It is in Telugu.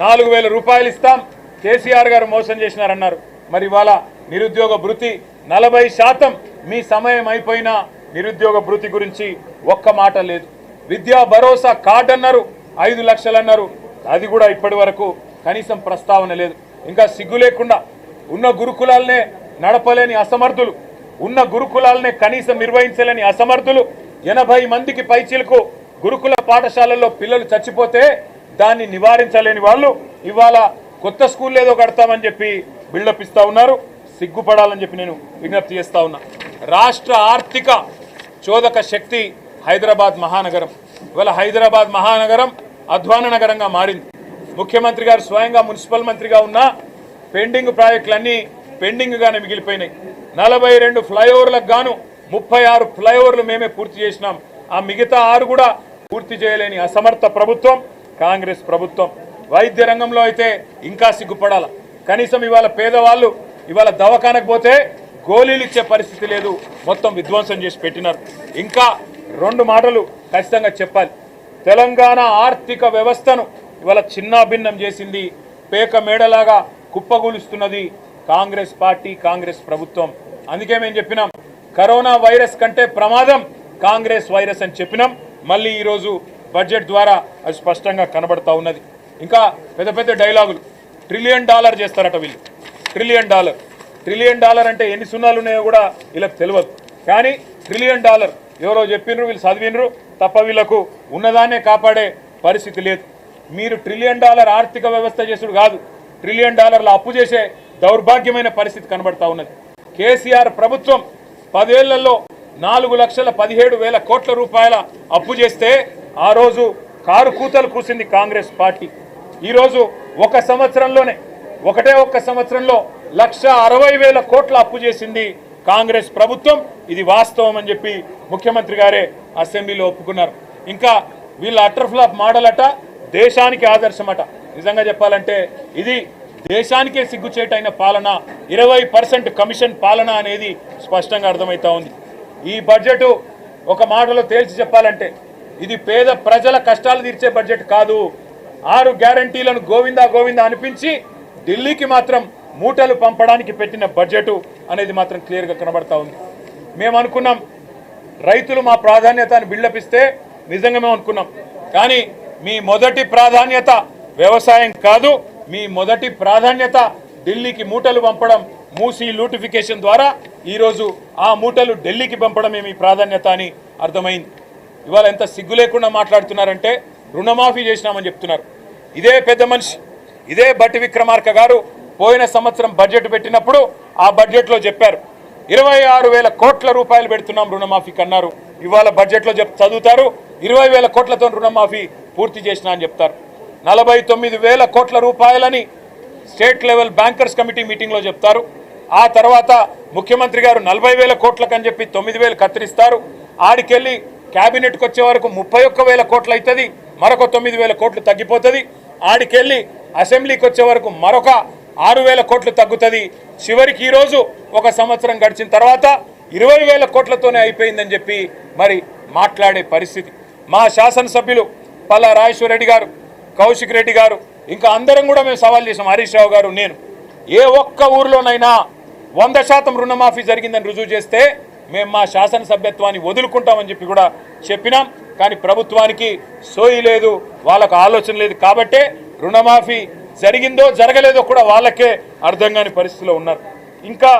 నాలుగు వేల రూపాయలు ఇస్తాం. కేసీఆర్ గారు మోసం చేసినారన్నారు. మరి ఇవాళ నిరుద్యోగ భృతి నలభై శాతం మీ సమయం అయిపోయినా నిరుద్యోగ భృతి గురించి ఒక్క మాట లేదు. విద్యా భరోసా కార్డు అన్నారు ఐదు లక్షలు అన్నారు అది కూడా ఇప్పటి వరకు కనీసం ప్రస్తావన లేదు. ఇంకా సిగ్గు లేకుండా ఉన్న గురుకులాలనే నడపలేని అసమర్థులు ఉన్న గురుకులాలనే కనీసం నిర్వహించలేని అసమర్థులు ఎనభై మందికి పైచీలకు గురుకుల పాఠశాలల్లో పిల్లలు చచ్చిపోతే దాన్ని నివారించలేని వాళ్ళు ఇవాళ కొత్త స్కూల్ ఏదో కడతామని చెప్పి బిల్డప్ ఇస్తూ ఉన్నారు. సిగ్గుపడాలని చెప్పి నేను విజ్ఞప్తి చేస్తూ ఉన్నా. రాష్ట్ర ఆర్థిక చోదక శక్తి హైదరాబాద్ మహానగరం. ఇవాళ హైదరాబాద్ మహానగరం అధ్వాన నగరంగా మారింది. ముఖ్యమంత్రి గారు స్వయంగా మున్సిపల్ మంత్రిగా ఉన్న పెండింగ్ ప్రాజెక్టులన్నీ పెండింగ్గానే మిగిలిపోయినాయి. నలభై రెండు ఫ్లైఓవర్లకు గాను ముప్పై ఆరు ఫ్లైఓవర్లు మేమే పూర్తి చేసినాం. ఆ మిగతా ఆరు కూడా పూర్తి చేయలేని అసమర్థ ప్రభుత్వం. కాంగ్రెస్ ప్రభుత్వం వైద్య రంగంలో అయితే ఇంకా సిగ్గుపడాల. కనీసం ఇవాళ పేదవాళ్ళు ఇవాళ దవాఖానకు పోతే గోళీలు ఇచ్చే పరిస్థితి లేదు. మొత్తం విధ్వంసం చేసి పెట్టినారు. ఇంకా రెండు మాటలు ఖచ్చితంగా చెప్పాలి. తెలంగాణ ఆర్థిక వ్యవస్థను ఇవాళ చిన్నాభిన్నం చేసింది. పేక మేడలాగా కుప్పగూలుస్తున్నది కాంగ్రెస్ పార్టీ కాంగ్రెస్ ప్రభుత్వం. అందుకే మేము చెప్పినాం కరోనా వైరస్ కంటే ప్రమాదం కాంగ్రెస్ వైరస్ అని చెప్పినాం. మళ్ళీ ఈరోజు బడ్జెట్ ద్వారా అది స్పష్టంగా కనబడతా ఉన్నది. ఇంకా పెద్ద పెద్ద డైలాగులు. ట్రిలియన్ డాలర్ చేస్తారట వీళ్ళు. Trillion dollar. ట్రిలియన్ డాలర్ అంటే ఎన్ని సున్నాలు ఉన్నాయో కూడా వీళ్ళకి తెలియదు కానీ ట్రిలియన్ డాలర్ ఎవరో చెప్పినరు వీళ్ళు చదివినరు తప్ప వీళ్ళకు ఉన్నదాన్నే కాపాడే పరిస్థితి లేదు. మీరు ట్రిలియన్ డాలర్ ఆర్థిక వ్యవస్థ చేసుడు కాదు. ట్రిలియన్ డాలర్ల అప్పు చేసే దౌర్భాగ్యమైన పరిస్థితి కనబడతా ఉన్నది. కేసీఆర్ ప్రభుత్వం పదేళ్ళలో నాలుగు లక్షల పదిహేడు వేల కోట్ల రూపాయల అప్పు చేస్తే ఆ రోజు కారు కూతలు కూసింది కాంగ్రెస్ పార్టీ. ఈరోజు ఒక సంవత్సరంలోనే ఒకటే ఒక్క సంవత్సరంలో లక్ష అరవై వేల కోట్ల అప్పు చేసింది కాంగ్రెస్ ప్రభుత్వం. ఇది వాస్తవం అని చెప్పి ముఖ్యమంత్రి గారే అసెంబ్లీలో ఒప్పుకున్నారు. ఇంకా వీళ్ళ అటర్ఫ్లాప్ మోడల్ అట దేశానికి ఆదర్శమట. నిజంగా చెప్పాలంటే ఇది దేశానికే సిగ్గుచేటైన పాలన ఇరవై పర్సెంట్ కమిషన్ పాలన అనేది స్పష్టంగా అర్థమవుతా ఉంది. ఈ బడ్జెట్ ఒక మాటలో తేల్చి చెప్పాలంటే ఇది పేద ప్రజల కష్టాలు తీర్చే బడ్జెట్ కాదు. ఆరు గ్యారంటీలను గోవిందా గోవిందా అనిపించి ఢిల్లీకి మాత్రం మూటలు పంపడానికి పెట్టిన బడ్జెట్ అనేది మాత్రం క్లియర్గా కనబడతా ఉంది. మేము అనుకున్నాం రైతులు మా ప్రాధాన్యతను అని బిల్డప్ ఇస్తే నిజంగా మేము అనుకున్నాం. కానీ మీ మొదటి ప్రాధాన్యత వ్యవసాయం కాదు మీ మొదటి ప్రాధాన్యత ఢిల్లీకి మూటలు పంపడం మూసి లూటిఫికేషన్ ద్వారా ఈరోజు ఆ మూటలు ఢిల్లీకి పంపడమే మీ ప్రాధాన్యత అని అర్థమైంది. ఇవాళ ఎంత సిగ్గు లేకుండా మాట్లాడుతున్నారంటే రుణమాఫీ చేసినామని చెప్తున్నారు. ఇదే పెద్ద మనిషి ఇదే బట్టి విక్రమార్క గారు పోయిన సంవత్సరం బడ్జెట్ పెట్టినప్పుడు ఆ బడ్జెట్లో చెప్పారు. ఇరవై ఆరు వేల కోట్ల రూపాయలు పెడుతున్నాం రుణమాఫీకి అన్నారు ఇవాళ బడ్జెట్లో చెప్ చదువుతారు ఇరవై వేల కోట్లతో రుణమాఫీ పూర్తి చేసిన అని చెప్తారు. నలభై తొమ్మిది వేల కోట్ల రూపాయలని స్టేట్ లెవెల్ బ్యాంకర్స్ కమిటీ మీటింగ్లో చెప్తారు. ఆ తర్వాత ముఖ్యమంత్రి గారు నలభై వేల కోట్లకు అని చెప్పి తొమ్మిది వేలు కత్తిరిస్తారు. ఆడికెళ్ళి క్యాబినెట్కి వచ్చే వరకు ముప్పై ఒక్క వేల కోట్లు అవుతుంది మరొక తొమ్మిది వేల కోట్లు తగ్గిపోతుంది. ఆడికెళ్ళి అసెంబ్లీకి వచ్చే వరకు మరొక ఆరు వేల కోట్లు తగ్గుతుంది. చివరికి ఈరోజు ఒక సంవత్సరం గడిచిన తర్వాత ఇరవై వేల కోట్లతోనే అయిపోయిందని చెప్పి మరి మాట్లాడే పరిస్థితి. మా శాసనసభ్యులు పల్లా రాజేశ్వర రెడ్డి గారు కౌశిక్ రెడ్డి గారు ఇంకా అందరం కూడా మేము సవాల్ చేసాం. హరీష్ రావు గారు నేను. ఏ ఒక్క ఊర్లోనైనా వంద శాతం రుణమాఫీ జరిగిందని రుజువు చేస్తే మేము మా శాసనసభ్యత్వాన్ని వదులుకుంటామని చెప్పి కూడా చెప్పినాం. కానీ ప్రభుత్వానికి సోయి లేదు వాళ్ళకు ఆలోచన లేదు. కాబట్టే రుణమాఫీ జరిగిందో జరగలేదో కూడా వాళ్ళకే అర్థం కాని పరిస్థితిలో ఉన్నారు. ఇంకా